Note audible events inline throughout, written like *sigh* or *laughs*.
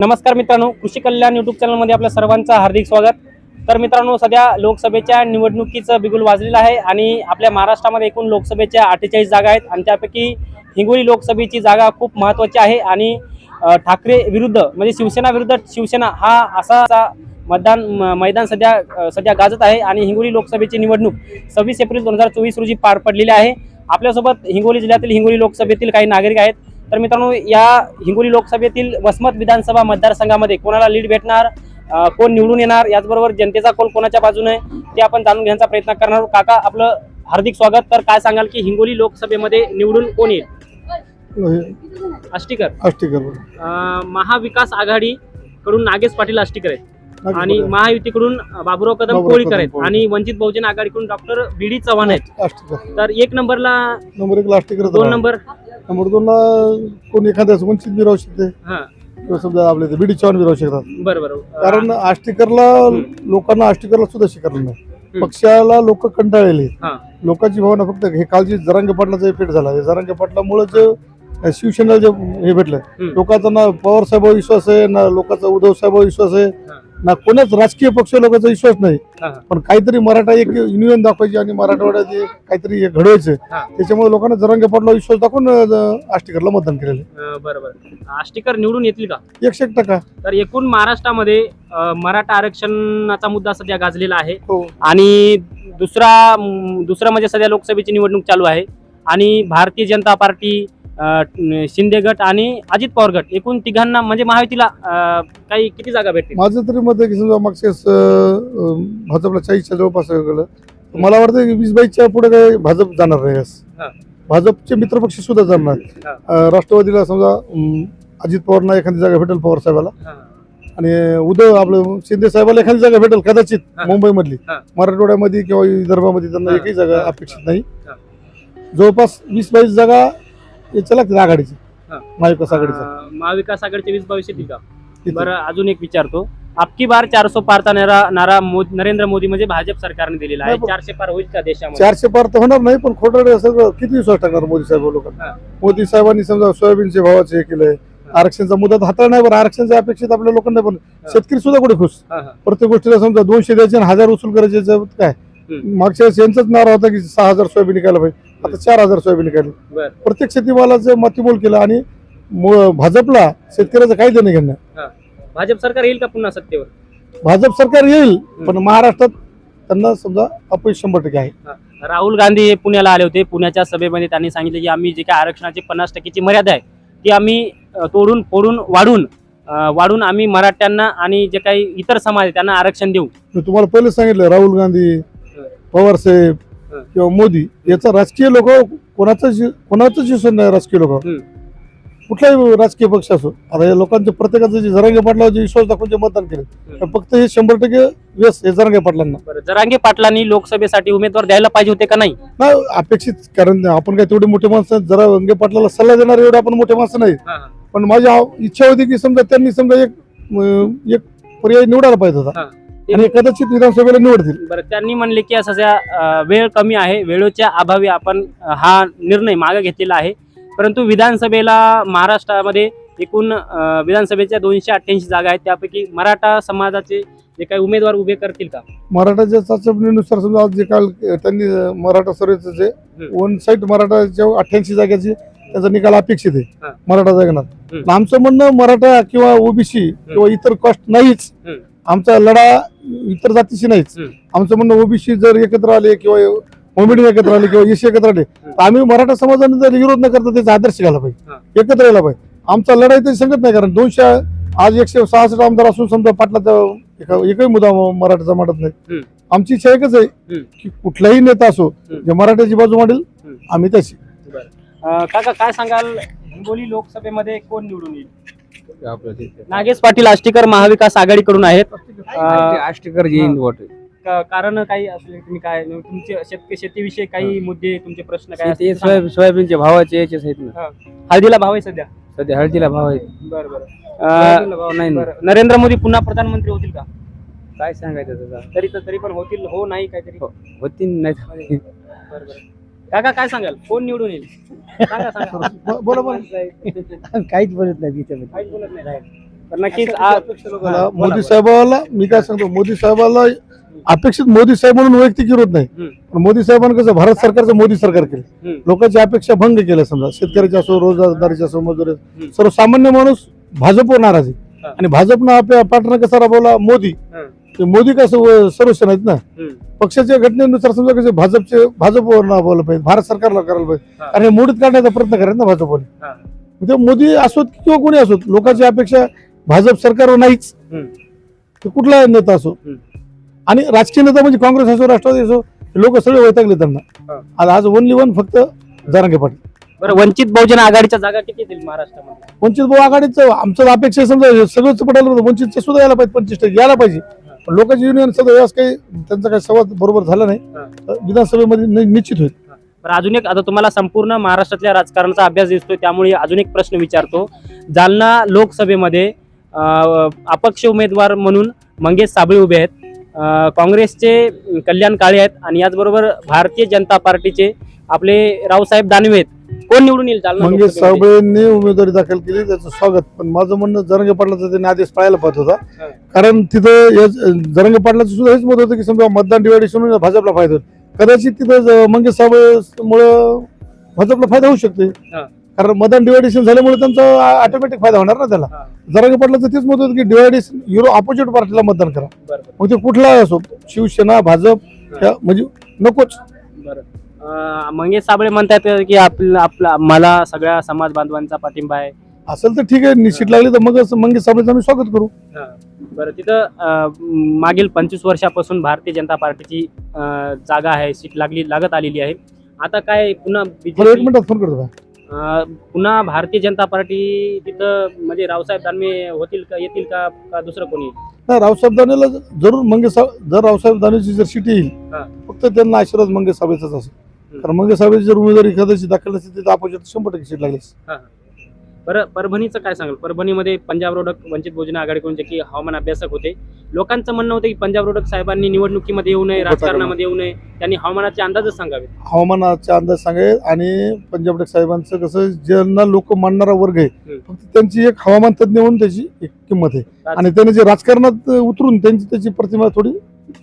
नमस्कार मित्रांनो कृषी कल्याण युट्यूब चॅनलमध्ये आपल्या सर्वांचं हार्दिक स्वागत. तर मित्रांनो सध्या लोकसभेच्या निवडणुकीचं बिगुल वाजलेलं आहे आणि आपल्या महाराष्ट्रामध्ये एकूण लोकसभेच्या अठ्ठेचाळीस जागा आहेत आणि त्यापैकी हिंगोली लोकसभेची जागा खूप महत्त्वाची आहे आणि ठाकरे विरुद्ध म्हणजे शिवसेना विरुद्ध शिवसेना हा असा असा मतदान म- मैदान सध्या सध्या गाजत आहे आणि हिंगोली लोकसभेची निवडणूक सव्वीस एप्रिल दोन हजार चोवीस रोजी पार पडलेली आहे. आपल्यासोबत हिंगोली जिल्ह्यातील हिंगोली लोकसभेतील काही नागरिक आहेत. तर मित्रांनो या हिंगोली लोकसभेतील वसमत विधानसभा मतदारसंघामध्ये कोणाला लीड भेटणार कोण निवडून येणार याचबरोबर जनतेचा कोल कोणाच्या बाजूने आहे ते आपण जाणून घेण्याचा प्रयत्न करणार आहोत. काका आपलं हार्दिक स्वागत. तर काय सांगाल की हिंगोली लोकसभेमध्ये निवडून कोण येईल? आष्टीकर. आष्टीकर अ, महाविकास आघाडी कडून नागेश पाटील आष्टीकर आहेत. आणि महायुतीकडून बाबुराव कदम कोळीकर आहेत. आणि वंचित बहुजन आघाडीकडून डॉक्टर बी डी चव्हाण आहेत. तर एक नंबरला नंबर एक दोन नंबर. नंबर दोन कोणी एखाद्याच वंचित बी राहू शकते. हा. किंवा समजा आपले ते बीडी चव्हाण बी राहू शकतात. बरं बरं. कारण आष्टीकरला लोकांना आष्टीकरला सुद्धा स्वीकारलं नाही. पक्षाला लोक कंटाळलेले हा. लोकांची भावना फक्त हे कालची जरांगे पाटलाचा इफेक्ट झाला. हे जरांगे पाटलामुळे जे शिवसेनेला जे हे भेटलं. हम्म. लोकांचा ना पवार साहेबावर विश्वास आहे ना लोकांचा उद्धव साहेबावर विश्वास आहे. ना कोणाच राजकीय पक्ष लोकांचा विश्वास नाही. पण काहीतरी मराठा एक युनियन दाखवायची आणि मराठवाड्यात एक काहीतरी घडवायचं त्याच्यामुळे लोकांना जरांगे पाटला विश्वास दाखवून आष्टीकरला मतदान केलेलं अ, बरं बरं आष्टीकर निवडून येतील का. एकशे एक टक्का. तर एकूण महाराष्ट्रामध्ये मराठा आरक्षणाचा मुद्दा सध्या गाजलेला आहे. हो. आणि दुसरा दुसरं म्हणजे सध्या लोकसभेची निवडणूक चालू आहे. आणि भारतीय जनता पार्टी शिंदे गट आणि अजित पवार गट एकूण तिघांना म्हणजे महायुतीला काही किती जागा भेटतील माझं तरी मत आहे की समजा मागच्या भाजपला चाळीसच्या जवळपास गेलं मला वाटतं की वीस बाईसच्या पुढे काही भाजप जाणार नाही यास. भाजपचे मित्रपक्ष सुद्धा जाणार राष्ट्रवादीला समजा अजित पवारना एखादी जागा भेटेल पवार साहेबाला. आणि उद्धव आपलं शिंदे साहेबाला एखादी जागा भेटेल कदाचित. मुंबईमधली. मराठवाड्यामध्ये किंवा विदर्भामध्ये त्यांना. एकही जागा. अपेक्षित नाही. जवळपास वीस बावीस जागा याच्या लागतील आघाडीची हा. महाविकास आघाडीचा अ, महाविकास आघाडीचे वीस बावीस येतील का? बरं अजून एक विचारतो अबकी बार चारसो पारचा नारा नारा मोद- नरेंद्र मोदी म्हणजे भाजप सरकारने दिलेला आहे चारशे पार होईल का देशामध्ये चारशे पार तर होणार नाही पण खोटं सगळं किती विश्वास टाकणार मोदी साहेब लोकांना हा. मोदी साहेबांनी समजा सोयाबीनचे भावाचे हे केलंय आरक्षणचा मुदत हाताळ नाही बरं आरक्षणच्या अपेक्षित आपल्या लोकांना पण शेतकरी सुद्धा कुठे खुश हा, हा. प्रत्येक गोष्टीला समजा दोनशे द्यायचे आणि हजार वसूल करायचे याच्यात काय. मागच्या वेळेस यांचाच नारा होता की सहा हजार सोयाबीन निघायला पाहिजे. आता चार हजार सोयाबीन निघाली. प्रत्येक शेतीमालाचं मातीमोल केलं आणि भाजपला शेतकऱ्याचं काही देणं घेणं. हा. भाजप सरकार येईल का पुन्हा सत्तेवर? भाजप सरकार येईल पण महाराष्ट्रात त्यांना समजा अपयश शंभर टक्के आहे. राहुल गांधी हे पुण्याला आले होते. पुण्याच्या सभेमध्ये त्यांनी सांगितले की आम्ही जे काही आरक्षणाची पन्नास टक्केची मर्यादा आहे ती आम्ही तोडून फोडून वाढून वाढून आम्ही मराठ्यांना आणि जे काही इतर समाज आहे त्यांना आरक्षण देऊ. तुम्हाला पहिले सांगितलं राहुल गांधी पवार साहेब हं. किंवा मोदी याचा राजकीय लोक कोणाचाच कोणाचाच विश्वास नाही राजकीय लोक. कुठलाही राजकीय पक्ष असो आता या लोकांचे प्रत्येकाचं जे जरांगे पाटलावर जे विश्वास दाखवून जे मतदान केले. फक्त हे शंभर टक्के व्यस हे जरांगे पाटलांना जरांगे पाटलांनी लोकसभेसाठी उमेदवार द्यायला पाहिजे होते का नाही नाही अपेक्षित कारण आपण काय तेवढे मोठे माणसं. जरांगे पाटलाला सल्ला देणार एवढे आपण मोठे माणसं नाही पण माझी इच्छा होती की समजा त्यांनी समजा एक एक पर्याय निवडायला पाहिजे होता. आणि कदाचित विधानसभेला निवडतील बरं त्यांनी म्हणले की अ, वेळ कमी आहे वेळेच्या अभावी आपण हा निर्णय मागे घेतलेला आहे परंतु विधानसभेला महाराष्ट्रामध्ये एकूण विधानसभेच्या दोनशे अठ्ठ्याऐंशी जागा आहेत त्यापैकी मराठा समाजाचे जे काही उमेदवार उभे करतील का मराठाच्या चाचपणीनुसार समजा आज जे काल त्यांनी मराठा सर्वेचं. वन साईड मराठाच्या अठ्ठ्याऐंशी जागेची त्याचा निकाल अपेक्षित आहे. मराठा जागणार. आमचं म्हणणं मराठा किंवा ओबीसी किंवा इतर कास्ट नाहीच. आमचा लढा इतर जातीशी नाहीच. आमचं म्हणणं ओबीसी जर एकत्र आले किंवा ओबीडी एकत्र आले किंवा एसी एकत्र आले तर आम्ही मराठा समाजाने जर विरोध न करता त्याचा आदर्श घ्यायला. पाहिजे एकत्र यायला पाहिजे आमचा लढाई तरी संगत नाही कारण दोनशे आज एकशे सहासष्ट आमदार असून समजा पाटलाचा एका- एकही मुद्दा मराठाचा मांडत नाही. आमची इच्छा एकच आहे. की कुठलाही नेता असो. जे मराठ्याची बाजू मांडेल. आम्ही त्याची अ, काका काय सांगाल हिंगोली लोकसभेमध्ये कोण निवडून येईल नागेश पाटील आष्टीकर महाविकास आघाडीकडून आहेत अ, आष्टीकर जयंत वाटे. का- कारण काही असले तुम्ही काय तुमचे शेत शेतीविषयी काही मुद्दे तुमचे प्रश्न काय ते असतील? ते सोयाबीन सोयाबीनचे भावाचे याचेच आहेत ना. हळदीला भाव आहे सध्या? सध्या हळदीला भाव आहेत बरं बरं. भाव नाही ना. बरं नरेंद्र मोदी पुन्हा प्रधानमंत्री होतील का? काय सांगायचं त्याचा तरी तर तरी पण होतील हो नाही काहीतरी. हो. होती नाही बरं बरं. काका काय सांगाल? कोण निवडून येईल? सांगा सांगा. ब- *laughs* बोला. बोला काहीच बोलत नाही त्याच्यामध्ये काहीच बोलत नाही. नक्कीच मोदी साहेबाला मी काय सांगतो मोदी साहेबाला अपेक्षित मोदी साहेब म्हणून वैयक्तिक विरोध नाही. पण मोदी साहेबांनी कसं भारत सरकारचं मोदी सरकार केलं. लोकांची अपेक्षा भंग केल्या समजा शेतकऱ्याच्या असो रोजगारदारीच्या असो मजुरी. सर्वसामान्य माणूस भाजपवर नाराज आहे. आणि भाजपनं आपल्या पार्टनर कसा राबवला मोदी मोदी कसं सर्वोच्च नाहीत ना. पक्षाच्या घटनेनुसार समजा कसे भाजपचे भाजपवर नाबवलं पाहिजे भारत सरकारला करायला पाहिजे. आणि हे मोडीत काढण्याचा प्रयत्न करायचा ना भाजपवाले. म्हणजे मोदी असोत किंवा कोणी असोत लोकांची अपेक्षा भाजप सरकारवर नाहीच. हम्म. ते कुठला नेता असो. आणि राजकीय नेता म्हणजे काँग्रेस असो राष्ट्रवादी असो लोक सगळे वैतागले हा. त्यांना आज आज ओनली वन फक्त जरांगे पाटील. बरं वंचित बहुजन आघाडीच्या जागा किती येतील महाराष्ट्रामध्ये? वंचित बहु आघाडीचं आमचं अपेक्षा समजा हे सगळंच पटायला पाहिजे वंचितचे सुद्धा यायला पाहिजे पंचवीस टक्के यायला पाहिजे. पण लोकांची युनियन यास काही त्यांचा काही संवाद बरोबर झाला नाही. हा. तर विधानसभेमध्ये नि- निश्चित होईल. बरं अजून एक आता तुम्हाला संपूर्ण महाराष्ट्रातल्या राजकारणाचा अभ्यास दिसतोय त्यामुळे अजून एक प्रश्न विचारतो. जालना लोकसभेमध्ये अपक्ष उमेदवार म्हणून मंगेश साबळे उभे आहेत. काँग्रेसचे कल्याण काळे आहेत आणि याचबरोबर भारतीय जनता पार्टीचे आपले रावसाहेब दानवे आहेत. कोण निवडून येईल? मंगेश? साबळेंनी उमेदवारी दाखल केली त्याचं स्वागत. पण माझं म्हणणं जरंगे पाटलाचा त्यांनी आदेश पाळायला पाहत होता. कारण तिथं जरंगे पाटलाचं सुद्धा हेच मत होतं की समजा मतदान डिवायडेशन भाजपला फायदा होईल. कदाचित तिथं मंगेश साबळेमुळं भाजपला फायदा होऊ शकते. कारण मतदान डिवायडेशन झाल्यामुळे त्यांचा ऑटोमॅटिक फायदा होणार ना त्याला. जरंगे पाटलाचं तेच मत होतं की डिवायडेशन युरो ऑपोजिट पार्टीला मतदान करा. मग ते कुठलाही असो शिवसेना भाजप म्हणजे नकोच. मंगेश साबळे म्हणतात की आपला आपला मला सगळ्या समाज बांधवांचा पाठिंबा आहे. असेल तर ठीक आहे निश्चित लागली तर मग मंगेश साबळेचं आम्ही स्वागत करू. बरं तिथं मागील पंचवीस वर्षापासून भारतीय जनता पार्टीची जागा आहे सीट लागली लागत आलेली आहे. आता काय पुन्हा एक मिनिटात फोन करतो पुन्हा भारतीय जनता पार्टी तिथं म्हणजे रावसाहेब दानवे होतील का येतील का का दुसरं कोणी? नाही रावसाहेब दानेला जरूर मंगेश साहेब जर रावसाहेब दानेची जर सीट येईल हा. फक्त त्यांना आशीर्वाद मंगेश साहेबांचाच असेल. कारण मंगेश साहेबांची जर उमेदवारी एखाद्याची दाखल असते तिथे अपोजिट शंभर टक्के सीट लागली. हा, हा. बरं परभणीचं काय सांगाल? परभणीमध्ये पंजाब रोडक वंचित बहुजन आघाडीकडून जे की हवामान अभ्यासक होते लोकांचं म्हणणं होतं की पंजाब रोडक साहेबांनी निवडणुकीमध्ये येऊ नये राजकारणामध्ये येऊ नये त्यांनी हवामानाचे अंदाजच सांगावे हवामानाचे अंदाज सांगाय आणि पंजाब टेक साहेबांचं कसं ज्यांना लोक मानणारा वर्ग आहे. फक्त त्यांची एक हवामान तज्ज्ञ म्हणून त्याची एक किंमत आहे. आणि त्यांनी जे राजकारणात उतरून त्यांची त्याची प्रतिमा थोडी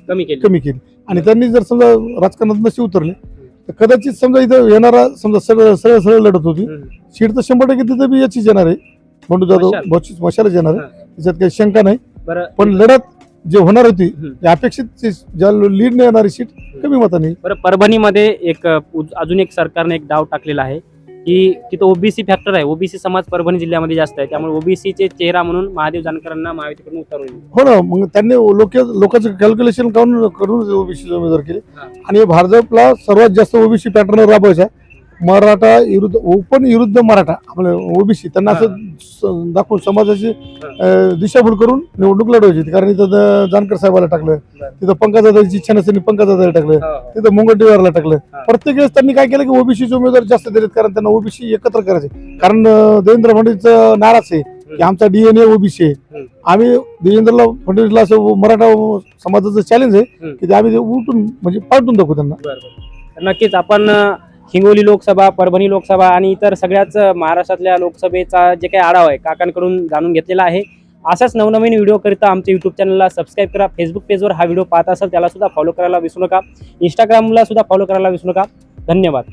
कमी केली. कमी केली. आणि त्यांनी जर समजा राजकारणात नशी उतरले तर कदाचित समजा इथं येणारा समजा सगळं सरळ सरळ लढत होती. सीट तर शंभर टक्के तिथे बी याचीच येणार आहे. बंडू जाधव मशालच येणार आहे. त्याच्यात काही शंका नाही. पण लढत जे होणार होती अपेक्षित ज्या लीड येणारी सीट कमी मताने. बरं परभणीमध्ये एक अजून एक सरकारने एक डाव टाकलेला आहे. की तिथं ओबीसी फॅक्टर आहे ओबीसी समाज परभणी जिल्ह्यामध्ये जास्त आहे त्यामुळे ओबीसीचे चेहरा म्हणून महादेव जानकरांना महायुतीकडून उतरवून येईल. हो ना मग त्यांनी लोक लोकांचं कॅल्क्युलेशन करून करून ओबीसी उमेदवार केले. आणि भाजपला सर्वात जास्त ओबीसी पॅटर्न राबवायचा मराठा विरुद्ध ओपन विरुद्ध मराठा आपले ओबीसी त्यांना असं स- दाखवून समाजाची अं, दिशाभूल करून निवडणूक लढवायची होती. कारण इथं द- जानकर साहेबाला टाकलं. तिथं पंकजादाची इच्छा नसताना पंकजादाला टाकलं हो, हो. तिथं मुंगटीवारला टाकलं. प्रत्येक वेळेस त्यांनी काय केलं की ओबीसीचे उमेदवार जास्त दिलेत कारण त्यांना ओबीसी एकत्र करायचे कारण अं, देवेंद्र फडणवीस नाराज आहे की आमचा डीएनए ओबीसी आहे हम्म. आम्ही देवेंद्रला फडणवीसला असं मराठा समाजाचं चॅलेंज आहे हम्म. की ते आम्ही ते उलटून म्हणजे पालटून दाखवू त्यांना नक्कीच आपण अ, हिंगोली लोकसभा परभणी लोकसभा आणि इतर सगळ्याच महाराष्ट्रातल्या लोकसभेचा जे काही आढावा आहे काकांकडून जाणून घेतलेला आहे. असाच नवनवीन व्हिडिओकरिता आमच्या यूट्यूब चॅनलला सबस्क्राईब करा. फेसबुक पेजवर हा व्हिडिओ पाहत असाल त्याला सुद्धा फॉलो करायला विसरू नका. इंस्टाग्रामला सुद्धा फॉलो करायला विसरू नका. धन्यवाद.